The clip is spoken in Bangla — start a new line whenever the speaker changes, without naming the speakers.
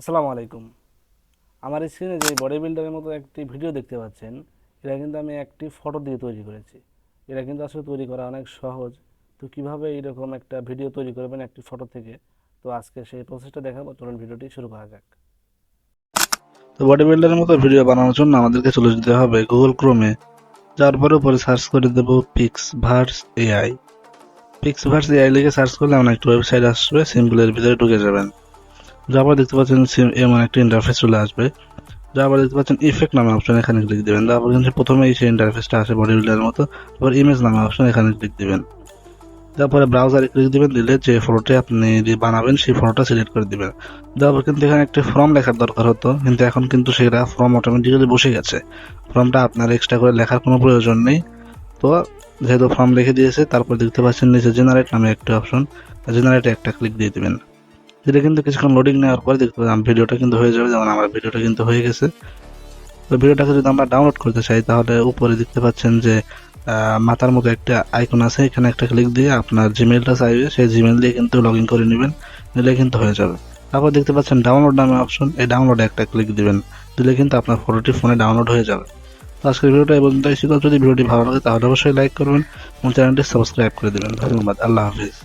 আসসালামু আলাইকুম। আমার স্ক্রিনে যে বডি বিল্ডারের মতো একটি ভিডিও দেখতে পাচ্ছেন এটা কিন্তু আমি একটি ফটো দিয়ে তৈরি করেছি। এটা কিন্তু আসলে তৈরি করা অনেক সহজ। তো কীভাবে এইরকম একটা ভিডিও তৈরি করবেন একটি ফটো থেকে? তো আজকে সেই প্রসেসটা দেখাবো। চলুন ভিডিওটি শুরু করা যাক।
তো বডি বিল্ডারের মতো ভিডিও বানানোর জন্য আমাদেরকে চলে যেতে হবে গুগল ক্রোমে যার পরে উপরে সার্চ করে দেব Pixverse AI Pixverse AI লিখে সার্চ করলে এমন একটা ওয়েবসাইট আসবে সিম্পলের ভিতরে ঢুকে যাবেন। যার পরে দেখতে পাচ্ছেন sim- এমন একটা ইন্টারফেস চলে আসবে। পরে দেখতে পাচ্ছেন ইফেক্ট নামে অপশন এখানে ক্লিক দেবেন। তারপর কিন্তু প্রথমেই সেই ইন্টারফেসটা আসে বডি বিল্ডারের মতো। তারপর ইমেজ নামে অপশন এখানে ক্লিক দেবেন। তারপরে ব্রাউজারে ক্লিক দিবেন, দিলে যে ফটোটি আপনি দিয়ে বানাবেন সেই ফটোটা সিলেক্ট করে দিবেন। তারপর কিন্তু এখানে একটা ফর্ম লেখার দরকার হতো, কিন্তু এখন কিন্তু সেটা ফর্ম অটোমেটিক্যালি বসে গেছে। ফর্মটা আপনার এক্সট্রা করে লেখার কোনো প্রয়োজন নেই। তো যেহেতু ফর্ম লিখে দিয়েছে, তারপর দেখতে পাচ্ছেন নিচে জেনারেট নামে একটা অপশন জেনারেটে একটা ক্লিক দিয়ে দিবেন। এটা কিন্তু কিছুক্ষণ লোডিং নেওয়ার পরে দেখতে পাচ্ছেন ভিডিওটা কিন্তু হয়ে যাবে, যেমন আমার ভিডিওটা কিন্তু হয়ে গেছে। তো ভিডিওটাকে যদি আমরা ডাউনলোড করতে চাই, তাহলে উপরে দেখতে পাচ্ছেন যে মাথার মতো একটা আইকন আছে। এখানে একটা ক্লিক দিয়ে আপনার জিমেলটা চাইবে, সেই জিমেল দিয়ে কিন্তু লগ ইন করে নেবেন, নিলে কিন্তু হয়ে যাবে। তারপর দেখতে পাচ্ছেন ডাউনলোড নামে অপশন এই ডাউনলোডে একটা ক্লিক দিবেন, দিলে কিন্তু আপনার ফটোটি ফোনে ডাউনলোড হয়ে যাবে। তো আজকের ভিডিওটা এই পর্যন্তই। ছিল, যদি ভিডিওটি ভালো লাগে, তাহলে অবশ্যই লাইক করবেন, এবং চ্যানেলটি সাবস্ক্রাইব করে দেবেন। ধন্যবাদ। আল্লাহ হাফিজ।